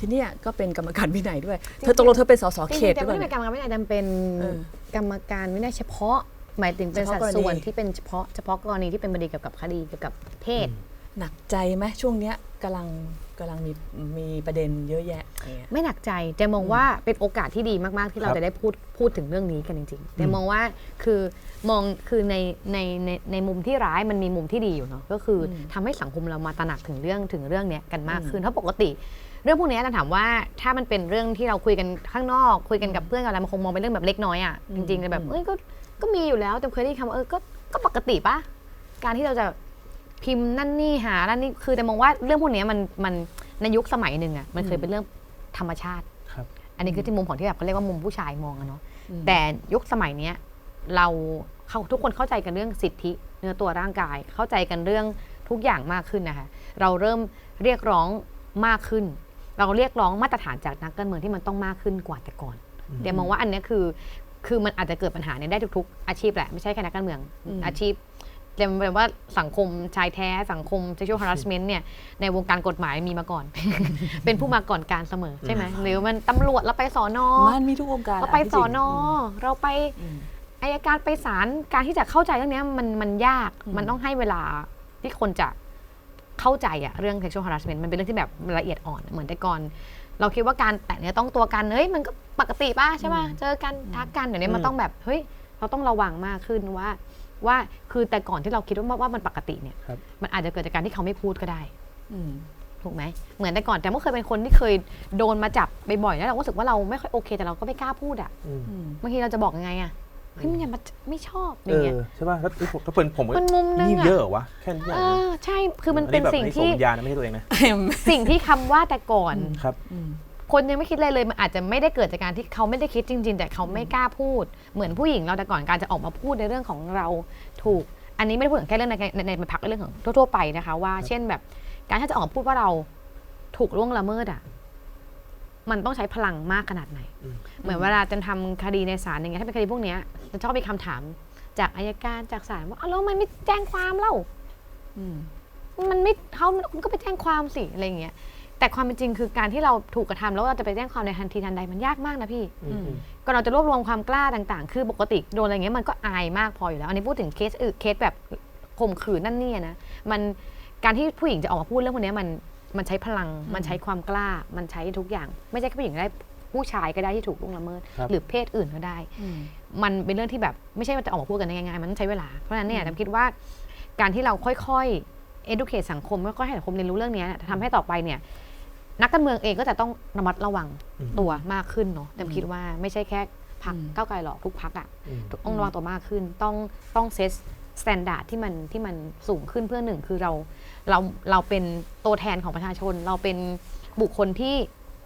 ทีเนี้ยก็เป็นกรรมการวินัยด้วย เธอตกลงเธอเป็นสสจเขริงตๆแต่ด้วยไม่ได้เหรเป็นอกรรมการวินัยแต่เป็นเออ กรรมการวินัยเฉพาะ หมายถึงเป็นเฉสัพาะดกรณีส่วนที่เป็นเฉพาะเฉพาะกรณีที่เป็นคดีเกี่ยวกับคดีเกี่ยวกับเพศ หนักใจไหมช่วงเนี้ยกำลัง กำลังมีมีประเด็นเยอะแยะอย่างเงี้ย ไม่หนักใจแต่มองว่าเป็นโอกาสที่ดีมาก ๆ ที่เราครับจะได้พูดพูดถึงเรื่องนี้กันจริงๆแต่มองว่าคือมองคือในในในในมุมที่ร้ายมันมีมุมที่ดีอยู่เนาะก็คืออทำให้สังคมเรามาตระหนักถึงเรื่องถึงเรื่องเนี้ยกันมากขึ้นเพราะปกติ เรื่องพวกเนี้ยเราถามว่าถ้ามันเป็นเรื่องที่เราคุยกันข้างนอก คุยกันกับเพื่อนกับอะไรมันคงมองเป็นเรื่องแบบเล็กน้อยอะจริงๆแต่แบบเอ้ยก็ก็มีอยู่แล้วแต่เคยได้ยินคำว่าเออก็ก็ปกติปะการที่เราจะ พิมพ์นั่นนี่หานั่นนี่คือแต่มองว่าเรื่องพวกเนี้ยมันมันในยุคสมัยหนึ่งอะมันเคยเป็นเรื่องธรรมชาติ ครับ อันนี้คือที่มุมของที่แบบเขาเรียกว่ามุมผู้ชายมองอะเนาะแต่ยุคสมัยเนี้ยเราเขาทุกคนเข้าใจกันเรื่องสิทธิ เนื้อตัวร่างกายเข้าใจกันเรื่องทุกอย่างมากขึ้นนะคะเราเริ่มเรียกร้องมากขึ้น เราเรียกร้องมาตรฐานจากนักการเมืองที่มันต้องมากขึ้นกว่าแต่ก่อนเดี๋ยวมองว่าอันเนี้ยคือคือมันอาจจะเกิดปัญหาเนี่ยได้ทุกๆ อาชีพแหละไม่ใช่แค่นักการเมือง อาชีพ เรียกเป็นว่าสังคมชายแท้สังคม sexual harassment เนี่ยในวงการกฎหมายมีมาก่อน เป็นผู้มาก่อนการเสมอใช่ไหมหรือมันตำรวจเราไปสอนอมันมีทุกองค์การเราไปะสอนอเราไปอืมอายการไปศาลการที่จะเข้าใจเรื่องเนี้ยมันมันยากมันต้องให้เวลาที่คนจะเข้าใจอะเรื่อง sexual harassment มันเป็นเรื่องที่แบบละเอียดอ่อนเหมือนแต่ก่อน เราคิดว่าการแตะเนื้อต้องตัวกันเฮ้ยมันก็ปกติป่ะใช่ป่ะเจอกันทักกันเดี๋ยวนี้มันต้องแบบเฮ้ยเราต้องระวังมากขึ้นว่า ว่าคือแต่ก่อนที่เราคิดว่าว่ามันปกติเนี่ย ครับ มันอาจจะเกิดจากการที่เขาไม่พูดก็ได้ อืม ถูกไหมเหมือนแต่ก่อนแต่เมื่อเคยเป็นคนที่เคยโดนมาจับบ่อยๆแล้วเราก็รู้สึกว่าเราไม่ค่อยโอเค แต่เราก็ไม่กล้าพูดอะอืมอืม บางทีเราจะบอกยังไงอะเฮ้ยมันอย่ามาไม่ชอบอเอย่างเงี้ย อใช่ป่ะแล้วเอ้ยผมถ้าเป็นผมมันมุมนึงนี่อะ เยอะเหรอวะแค่นี้เออใช่คือมันอัเป็นแบบสิ่งอัที่ วิญญาณนะไม่ใช่ตัวเองนะสิ่งที่คำว่าแต่ก่อน ครับ อืม คนยังไม่คิดเลยเลยมันอาจจะไม่ได้เกิดจากการที่เขาไม่ได้คิดจริง ๆ แต่เขาไม่กล้าพูด เหมือนผู้หญิงเราแต่ก่อนการจะออกมาพูดในเรื่องของเราถูก อันนี้ไม่ได้พูดถึงแค่เรื่องในในในพักเรื่องของทั่วๆไปนะคะ ว่า เช่นแบบ การที่จะออกมาพูดว่าเราถูกล่วงละเมิดอะมันต้องใช้พลังมากขนาดไหน เหมือนเวลาจะทำคดีในศาลอย่างเงี้ยถ้าเป็นคดีพวกเนี้ยจะชอบมีคำถามจากอายการจากศาลว่าอ้าวแล้วมันไม่แจ้งความเล่ามมันไม่เขาคุณก็ไปแจ้งความสิอะไรอย่างเงี้ย แต่ความเป็นจริงคือการที่เราถูกกระทำแล้วเราจะไปแจ้งความในทันทีทันใดมันยากมากนะพี่อืมก็เราจะรวบรวมความกล้าต่างๆ คือปกติโดนอะไรเงี้ยมันก็อายมากพออยู่แล้ว อันนี้พูดถึงเคสอื่นเคสแบบข่มขืนนั่นนี่นะมันการที่ผู้หญิงจะออกมาพูดเรื่องพวกเนี้ยมันมันใช้พลังมันใช้ความกล้ามันใช้ทุกอย่าง ไม่ใช่แค่ผู้หญิงได้ผู้ชายก็ได้ที่ถูกล่วงละเมิดครับหรือเพศอื่นก็ได้อืมมันเป็นเรื่องที่แบบไม่ใช่ว่าจะออกมาพูดกันได้ง่ายๆมันต้องใช้เวลาเพราะฉะนั้นเนี่ยผมคิดว่าการที่เราค่อยๆ educate สังคมค่อยๆให้สังคมเรียนรู้เรื่องเนี้ยจะทำให้ต่อไปเนี่ย นักการเมืองเองก็จะต้องระมัดระวังอืมตัวมากขึ้นเนาะแต่ผมคิดว่าไม่ใช่แค่พักอืมก้าวไกลหรอกทุกพักอะอืมต้องระวังตัวมากขึ้น ต้องต้องเซตสแตนดาร์ดที่มันที่มันสูงขึ้นเพื่อหนึ่งคือเราเราเราเป็นตัวแทนของประชาชน เราเป็นบุคคลที่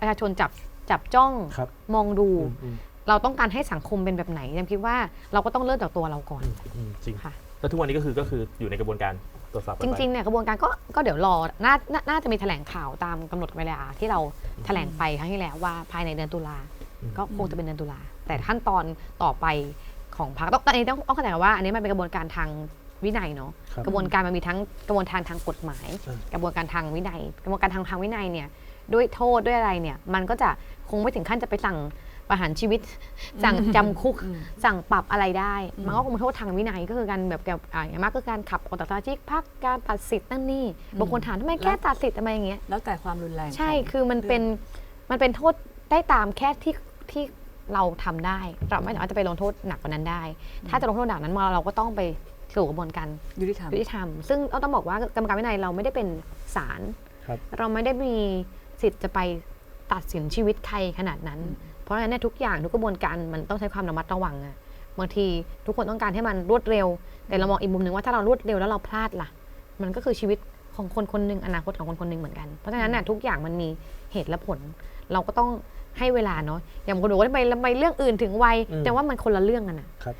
ประชาชนจับจับจ้องครับมองดูอืมอืมเราต้องการให้สังคมเป็นแบบไหนยังคิดว่าเราก็ต้องเริ่มจากตัวเราก่อนอืมอืมจริงค่ะแล้วทุกวันนี้ก็คือก็คืออยู่ในกระบวนการ ตรวจสอบจริงๆเนี่ยกระบวนการก็ก็เดี๋ยวรอน่านาน่าจะมีแถลงข่าวตามกำหนดเวลาที่เราแถลงไปครั้งที่แล้วว่าภายในเดือนตุลาก็คงจะเป็นเดือนตุลาแต่ขั้นตอนต่อไปของพรรคต้องอันนี้ต้องต้องเข้าใจก่อนว่าอันนี้มันเป็นกระบวนการทางวินัยเนาะครับกระบวนการมันมีทั้งกระบวนการทางกฎหมายเออกระบวนการทางวินัย กระบวนการทางทางวินัยเนี่ยด้วยโทษด้วยอะไรเนี่ยมันก็จะคงไม่ถึงขั้นจะไปสั่ง ประหารชีวิต สั่งจำคุก สั่งปรับอะไรได้ มันก็คงเป็นโทษทางวินัยก็คือการแบบแบบอ่าอย่างมากก็การขับออกจากสมาชิกพักการตัดสิทธิ์นั่นนี่บางคนถามทำไมแค่ตัดสิทธิ์ทำไมอย่างเงี้ยแล้วแต่ความรุนแรงใช่ของคือมันเป็นมันเป็นโทษได้ตามแค่ที่ที่เราทำได้ เราไม่สามารถจะไปลงโทษหนักกว่านั้นได้ ถ้าจะลงโทษหนักนั้นมาเราก็ต้องไปสู่กระบวนการยุติธรรมยุติธรรมซึ่งเราต้องบอกว่ากรรมการวินัยเราไม่ได้เป็นศาลครับเราไม่ได้มีสิทธิ์จะไปตัดสินชีวิตใครขนาดนั้นเพ ราะฉะนั้นเนยทุกอย่างทุกกระบวนการมันต้องใช้ความระมัดระวังอะบางทีทุกคนต้องการให้มันรวดเร็ว แต่เรามองอีกมุมหนึ่งว่าถ้าเรารวดเร็วแล้วเราพลาดล่ะ มันก็คือชีวิตของคนคนหนึ่งอนาคตของคนคนหนึ่งเหมือนกัน เพราะฉะนั้นน่ะทุกอย่างมันมีเหตุและผล เราก็ต้องให้เวลาเนาะอย่างบางคนบอกว่าทำไมทำไมเรื่องอื่นถึงไวอืมแต่ว่ามันคนละเรื่องกันอะครับ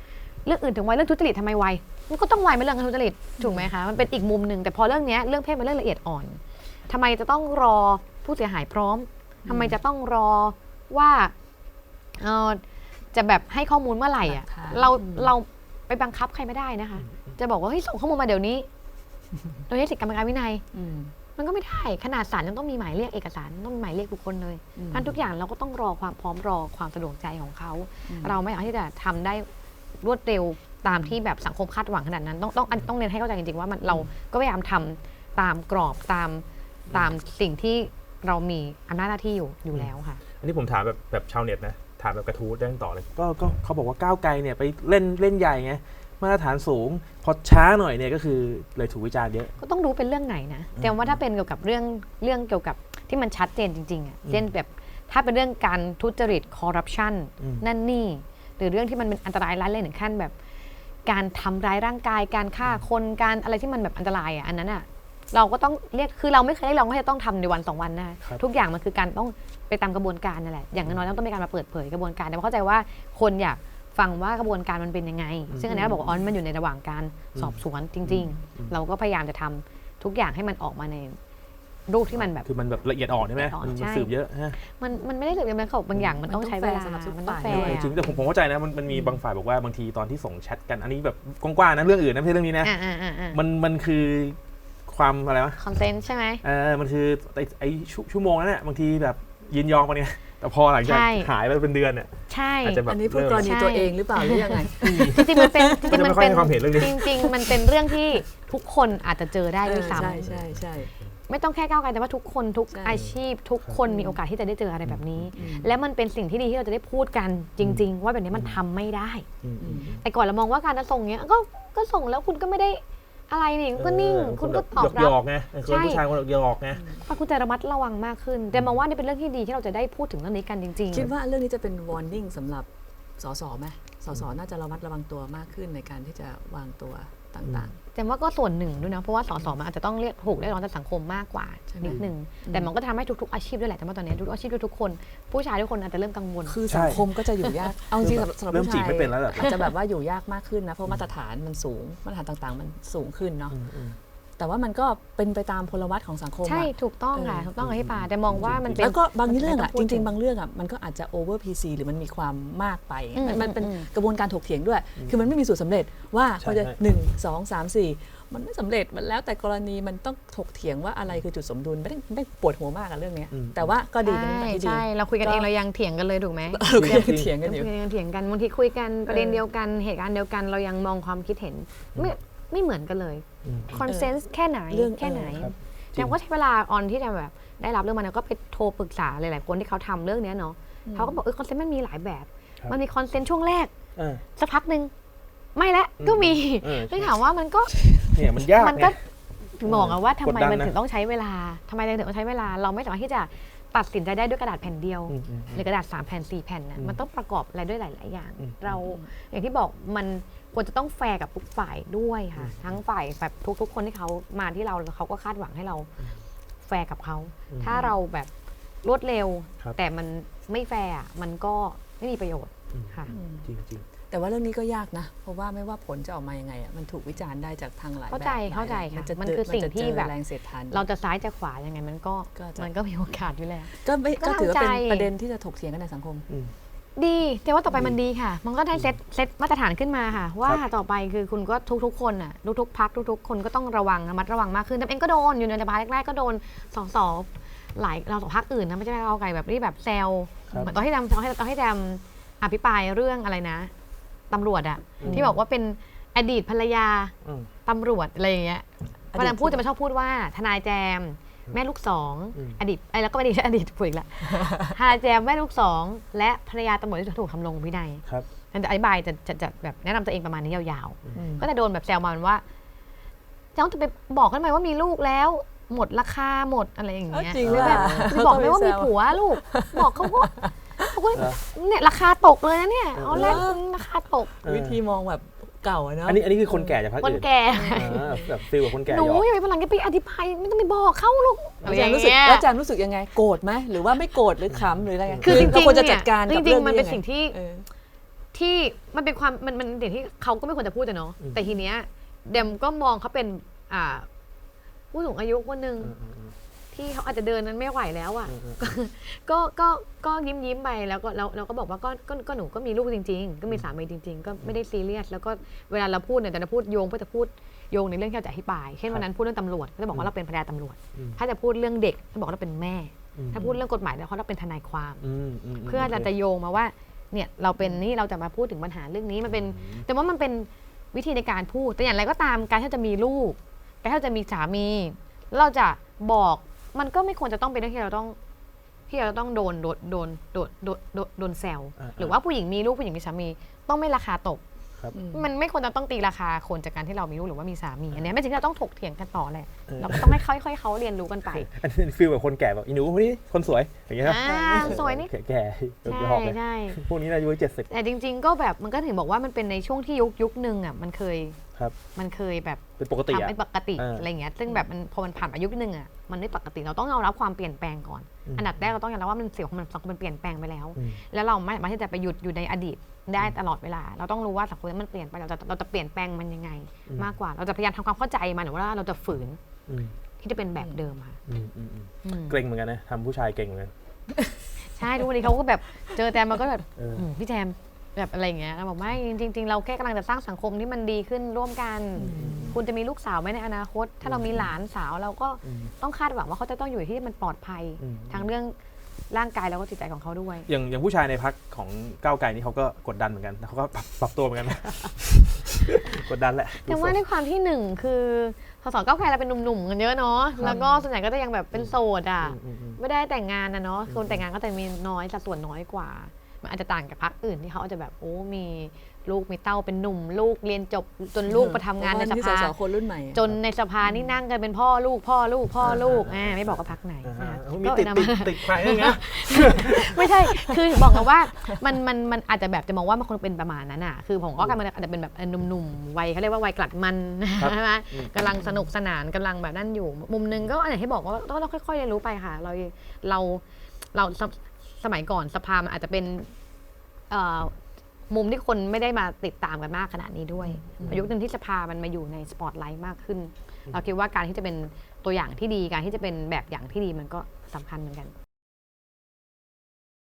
เรื่องอื่นถึงไวเรื่องทุจริตทำไมไวมันก็ต้องไวไม่เรื่องการทุจริตถูกไหมคะมันเป็นอีกมุมหนึ่งแต่พอเรื่องเนี้ยเรื่องเพศเป็นเรื่องละเอียดอ่อนทำไมจะต้องรอผู้เสียหายพร้อมทำไมจะต้องรอว่า เออจะแบบให้ข้อมูลเมื่อไหร่อะหลักฐานเราอืมเราไปบังคับใครไม่ได้นะคะ จะบอกว่าเฮ้ยส่งข้อมูลมาเดี๋ยวนี้ โดยใช้สิทธิกรรมการวินัยอืมมันก็ไม่ได้ขนาดศาลยังต้องมีหมายเรียกเอกสารต้องมีหมายเรียกบุคคลเลยพันทุกอย่างเราก็ต้องรอความพร้อมรอความสะดวกใจของเขา เราไม่สามารถที่จะทำได้รวดเร็วตามที่แบบสังคมคาดหวังขนาดนั้น ต้องต้องอันต้องเรียนให้เข้าใจจริงๆว่ามันเราก็พยายามทำตามกรอบตามตามสิ่งที่เรามีอำนาจหน้าที่อยู่อยู่แล้วค่ะ อันนี้ผมถามแบบแบบชาวเน็ตนะ ถามแบบกระทู้แจ้งต่อเลย ก็ก็เขาบอกว่าก้าวไกลเนี่ยไปเล่นเล่นใหญ่ไงมาตรฐานสูง พอช้าหน่อยเนี่ยก็คือเลยถูกวิจารณ์เยอะ ก็ต้องดูเป็นเรื่องไหนนะแต่ว่าถ้าเป็นเกี่ยวกับเรื่องเรื่องเกี่ยวกับที่มันชัดเจนจริงๆอะเช่นแบบถ้าเป็นเรื่องการทุจริตคอร์รัปชันอืมนั่นนี่ หรือเรื่องที่มันเป็นอันตรายร้ายแรงถึงขั้นแบบ การทำร้ายร่างกายการฆ่าคนการอะไรที่มันแบบอันตรายอะอันนั้นอะ เราก็ต้องเรียกคือเราไม่เคยได้ลองว่าจะต้องทำในวันสองวันนะครับ ทุกอย่างมันคือการต้องไปตามกระบวนการนั่นแหละอย่างน้อยๆต้องมีการมาเปิดเผยกระบวนการแต่ว่าเข้าใจว่าคนอยากฟังว่ากระบวนการมันเป็นยังไง ซึ่งอันนี้เราบอกว่าอ๋อมันอยู่ในระหว่างการสอบสวนจริง ๆ เราก็พยายามจะทำทุกอย่างให้มันออกมาในรูปที่มันแบบ คือมันแบบละเอียดอ่อนใช่ไหมละเอียดอ่อนมันใช่ สืบเยอะฮะมันมันไม่ได้เหลือมันเขาบางอย่างมันต้องใช้เวลามันต้องแฟร์สำหรับทุกมันต้องฝ่าย แฟด้ร์วยจริงแต่ผมผมเข้าใจนะมันมันมีบางฝ่ายบอกว่าบางทีตอนที่ส่งแชทกันอันนี้แบบกว้างๆนะเรื่องอื่นนะไม่ใช่เรื่องนี้นะ อ่าอ่าอ่าอ่า มันมันคือ ความอะไรวะคอนเซนต์ใช่ไหมเออมันคือไอ้ไอ้ชั่วชั่วโมงนั้นแหละบางทีแบบยินยอมไปเนี่ยแต่พอหลังจากใช่ หายไปเป็นเดือนเนี่ยใช่ อาจจะแบบอันนี้พูดเริ่มกรณีใช่ตัวเองหรือเปล่าหรือยังไง จริงๆมันเป็นจริงๆมัมันนจะไม่ค่อยเป็นให้ความเห็นเรื่องนี้จริง ๆ มันเป็นเรื่องที่ทุกคนอาจจะเจอได้ด้วยซ้ใช่ใช่ใช่ำไม่ต้องแค่ก้าวไกลแต่ว่าทุกคนทุกใช่ อาชีพ ทุกคนมีโอกาสที่จะได้เจออะไรแบบนี้ และมันเป็นสิ่งที่ดีที่เราจะได้พูดกันจริง ๆ ว่าแบบนี้มันทำไม่ได้ อืมอืมแต่ก่อนเรามองว่าการจะส่งเนี้ยก็ก็ส่งแล้วคุณก็ไม่ได้ อะไรนี่ก็นิ่งเออคุณก็ตอบหรัยบอกๆไงคนใช่ ผู้ชายคนหยอกๆไงฟังคุณจะระมัดระวังมากขึ้น แต่มองว่านี่เป็นเรื่องที่ดีที่เราจะได้พูดถึงเรื่องนี้กันจริง คิดว่าเรื่องนี้จะเป็น warning สำหรับสสไหมสสน่าจะระมัดระวังตัวมากขึ้นในการที่จะวางตัวต่างๆ แต่ว่าก็ส่วนหนึ่งด้วยนะ เพราะว่าสสมันอาจจะต้องเรียกถูกเรียกร้องจากสังคมมากกว่าใช่ไหมนิดนึง แต่มันก็ทำให้ทุกๆอาชีพด้วยแหละแต่ว่าตอนนี้ทุกๆอาชีพทุกๆคน ผู้ชายทุกคนอาจจะเริ่มกังวลๆคือใช่สังคมก็จะอยู่ยาก เอาจริงๆสำหรับสำหรับเริ่มผู้จีชาบยไม่เป็นแล้วแบบอาจจะแบบว่าอยู่ยากมากขึ้นนะ เพราะมาตรฐานมันสูง มาตรฐานต่างๆ มันสูงขึ้นเนาะอืมอืม แต่ว่ามันก็เป็นไปตามพลวัตของสังคมอะ ใช่ถูกต้องค่ะเออ ถูกต้องค่ะพี่ปาแต่มองว่ามันเป็น แล้วก็บางเรื่องมันอะต้พูจดริงถึๆบางเรื่องอะมันก็อาจจะ over PC หรือมันมีความมากไปอืมมันมันเป็นอืม กระบวนการถกเถียงด้วย คือมันไม่มีสูตรสำเร็จว่าใช่พอจะใช่ หนึ่งสองสามสี่มันไม่สำเร็จมันแล้วแต่กรณีมันต้องถกเถียงว่าอะไรคือจุดสมดุลไม่ได้ไม่ได้ปวดหัวมากกับเรื่องเนี้ย อืม แต่ว่าก็ดีเป็นใช่เรื่องที่ดี ใช่เราคุยกันเองก็ เรายังเถียงกันเลยถูกไหมเราก็ยังเถียงกันอยู่ เราคุยกันเถียงกันบางทีคุยกันประเด็นเดียวกันเหตุการณ์เดียวกันเรายังมองความคิดเห็นไม่ ไม่เหมือนกันเลยอืมคอนเซนส์แค่ไหนเรื่องแค่ไหนครับแต่ก็ใช้เวลาออนที่จะแบบ ได้รับเรื่องมันก็ไปโทรปรึกษาหลายๆคนที่เขาทำเรื่องเนี้ยเนาะเขาก็บอกเออคอนเซนต์มันมีหลายแบบครับมันมีคอนเซนต์ช่วงแรกเออสักพักหนึ่งไม่ละก็มีเออซึ่งถามว่ามันก็เนี่ยมันยากมันไงก็ถึงบอกอะว่าทำไมกดดันมันนะถึงต้องใช้เวลาทำไมเราถึงต้องใช้เวลา เราไม่สามารถที่จะ ตัดสินใจได้ด้วยกระดาษแผ่นเดียว อืมอืมหรือกระดาษ 3 แผ่น 4 แผ่นนะอืมมันต้องประกอบอะไรด้วยหลาย ๆ อย่าง อืมเราอย่างที่บอกมันควรจะต้องแฟร์กับทุกฝ่ายด้วยค่ะ ทั้งฝ่ายแบบทุก ๆ คนที่เขามาที่เราแล้วเขาก็คาดหวังให้เราแฟร์กับเขาถ้าเราแบบรวดเร็ว ครับ แต่มันไม่แฟร์อะมันก็ไม่มีประโยชน์อืมค่ะ จริงจริง แต่ว่าเรื่องนี้ก็ยากนะ เพราะว่าไม่ว่าผลจะออกมายังไงอะมันถูกวิจารณ์ได้จากทางหลายแบบเข้าใจหลยเข้าใจค่ะจะมันเจคือสิ่งจะเจที่แบบแรงเสียดทานเราจะซ้ายจะขวายังไงมันก็ก็จะมันก็มีโอกาสอยู่แล้วก็ไม่ก็ก็ถือว่าเป็นเข้าใจประเด็นที่จะถกเถียงกันในสังคมอืมดีแต่ว่าต่อไปมันดีค่ะ มันก็ได้เซตเซตมาตรฐานขึ้นมาค่ะ ว่าครับต่อไปคือคุณก็ทุกๆ คนอะทุกๆพักทุกๆ คนก็ต้องระวังระมัดระวังมากขึ้นแต่เองก็โดนอยู่ในรัฐบาลแรกๆก็โดนสองสอหลายเราสองพักอื่นนะไม่ใช่เราไก่แบบที่แบบแซวครับเหมือนตอนที่ดำตอนที่ตอนที่ดำอภิปรายเรื่องอะไรนะ ตำรวจอะที่บอกว่าเป็นอดีตภรรยาอืมตำรวจอะไรอย่างเงี้ยอดีตพอดำพูดจะมาชอบพูดว่า ทนายแจม แม่ลูกสองอืมอดีตไอ้แล้วก็ไม่ดีอดีตผูกอีกละทนายแจมแม่ลูกสองและภรรยาตำรวจที่ถูกทำลงวินัยครับฉันจะอธิบายจะจะจะแบบแนะนำตัวเองประมาณนี้ยาวอืมๆก็จะโดนแบบแซวมาว่าเจ้าจะไปบอกกันไหมว่ามีลูกแล้ว หมดราคาหมดอะไรอย่างเงี้ยเอ้าจริงหรือแบบหรือเปล่าบอกไหมว่ามีผัวลูก บอกเขาว่า เขาก็เนี่ยราคาตกเลยนะเนี่ยเอาแรกราคาตกเออวิธีมองแบบเก่าอะเนาะอันนี้อันนี้คือคนแก่จากพรรคคนอื่นแก่อ่าแบบฟิลกับคนแก่หนูยอมอย่าไปพลังแกไปอธิบายไม่ต้องไปบอกเขาลูกแล้วแจมรู้สึกแล้วแจมรู้สึกยังไงโกรธไหมหรือว่าไม่โกรธหรือขำหรืออะไรไงคือจริงๆเราควรจะเนี่จัยดการจกับริเรื่งองๆมันนี้เป็นยังไงสิ่งที่เออที่มันเป็นความมันมันสิ่งที่เขาก็ไม่ควรจะพูดอะเนาะอืมแต่ทีเนี้ยเดมก็มองเขาเป็นอ่าผู้สูงอายุคนหนึ่งอืมอืมอืม ที่เขาอาจจะเดินนั้นไม่ไหวแล้วอะอืมอืมก็ก็ก็ยิ้มยิ้มไปแล้วก็เราเราก็บอกว่าก็ก็ก็หนูก็มีลูกจริง ๆ ก็มีสามีจริง ๆ ก็ไม่ได้ซีเรียสแล้วก็เวลาเราพูดเนี่ยแต่เราพูดโยงเพื่อจะพูดจโยงในเรื่องที่เราจะอธิบายเช่นวันนั้นพูดเรื่องตำรวจก็จะบอกว่าเราเป็นภรรยาตำรวจอืมถ้าจะพูดเรื่องเด็กก็บอกว่าเราเป็นแม่อืมถ้าพูดเรื่องกฎหมายแล้วเราเป็นทนายความอืมมมเพื่อเราโคจะโยงมาว่าเนี่ยเราเป็นนี่เราจะมาพูดถึงปัญหาเรื่องนี้มันเป็น แต่ว่ามันเป็นวิธีในการพูดแต่อย่างไรก็ตามการที่เราจะมีลูกการที่เราจะมีสามีแล้วเราจะบอก มันก็ไม่ควรจะต้องเป็นเรื่องที่เราต้อง ที่เราต้องโดนโดนโดนโดนโดนโดนโดนแซวอ่าหรือว่าผู้หญิงมีลูกผู้หญิงมีสามี ต้องไม่ราคาตก ครับ มันไม่ควรจะต้องตีราคาคนจากการที่เรามีลูกหรือว่ามีสามีอันเนี้ยไม่จริงที่เราต้องถกเถียงกันต่อแหละเออ เราก็ต้องให้ค่อยๆเขาเรียนรู้กันไปอันนี้ฟีลแบบคนแก่แบบอีหนูคนนี้คนสวยอย่างเงี้ยครับอ่าสวยนี่แก่ๆเดี๋ยวใช่จะหอกเลยใช่ พวกนี้อายุเจ็ดสิบแต่จริง ๆ ก็แบบมันก็ถึงบอกว่ามันเป็นในช่วงที่ยุคยุคหนึ่งอะมันเคยครับ มันเคยแบบเป็นปกติทำอะไม่ปกติเออออะไรเงี้ยซึ่งแบบมันพอมันผ่านมายุคหนึ่งอะมันไม่ปกติเราต้องยอมรับความเปลี่ยนแปลงก่อน อืม อันดับแรกเราต้องยอมรับว่ามันเสียงของมันสังคมมันเปลี่ยนแปลงไปแล้ว อืม แล้วเราไม่สามารถที่จะไปหยุดอยู่ในอดีตได้ตลอดเวลา เราต้องรู้ว่าสังคมนั้นมันเปลี่ยนไปเราจะเราจะเปลี่ยนแปลงมันยังไง อืม มากกว่าเราจะพยายามทำความเข้าใจมันหรือว่าเราจะฝืนอืมที่จะเป็นแบบเดิมค่ะอืมอืมอืมอืมเกรงเหมือนกันนะทำผู้ชายเก่งเหมือนกัน ใช่ทุกวันนี้เขาก็แบบเจอแจมมันก็แบบเออมพี่แจม แบบอะไรอย่างเงี้ยเราบอกไม่จริง ๆ เราแค่กำลังจะสร้างสังคมที่มันดีขึ้นร่วมกัน คุณจะมีลูกสาวไหมในอนาคต ถ้าเรามีหลานสาวเราก็อืมต้องคาดหวังว่าเขาจะต้องอยู่ที่มันปลอดภัยอืมทั้งเรื่องร่างกายแล้วก็จิตใจของเขาด้วย อย่างอย่างผู้ชายในพักของก้าวไกลนี่เขาก็กดดันเหมือนกันแต่เขาก็ปรับปรับตัวเหมือนกันนะ กดดันแหละแต่ว่าด้วยความที่หนึ่งคือสสเก้าวไกลเราเป็นหนุ่มๆกันเยอะเนาะแล้วก็ส่วนใหญ่ก็จะยังแบบเป็นโสดอะอืมอืมอืมไม่ได้แต่งงานนะเนาะคนแต่งงานก็จะมีน้อยสัดส่วนน้อยกว่า มันอาจจะต่างกับพรรคอื่นที่เขาอาจจะแบบโอ้มีลูกมีเต้าเป็นหนุ่ม ลูกเรียนจบจนลูกไปทำงานในสที่สภาสคนรุ่นใหม่อะจนในสภานี่นั่งกันเป็นพ่อลูกพ่อลูกพ่อลูกอ่าไม่บอกว่าพักไหนอ่าฮะอ่ามีก็ติดนำติดมาติดใครด้วยนะไม่ใช่คือบอกกันว่ามันมันมันอาจจะแบบจะมองว่ามันคงเป็นประมาณนั้นอะคือผมก็กำลังอาจจะเป็นแบบเออหนุ่มๆวัยเขาเรียกว่าวัยกลัดมันครับใช่ไหมอืมกำลังสนุกสนานกำลังแบบนั่นอยู่ มุมหนึงก็อย่างที่บอกว่าต้องเราค่อยๆเรียนรู้ไปค่ะ เราเราเรา สสมัยก่อนสภามันอาจจะเป็นเอ่อมุมที่คนไม่ได้มาติดตามกันมากขนาดนี้ด้วยยุคหนึ่งที่สภามันมาอยู่ในสปอตไลท์มากขึ้น เราคิดว่าการที่จะเป็นตัวอย่างที่ดีการที่จะเป็นแบบอย่างที่ดีมันก็สำคัญเหมือนกัน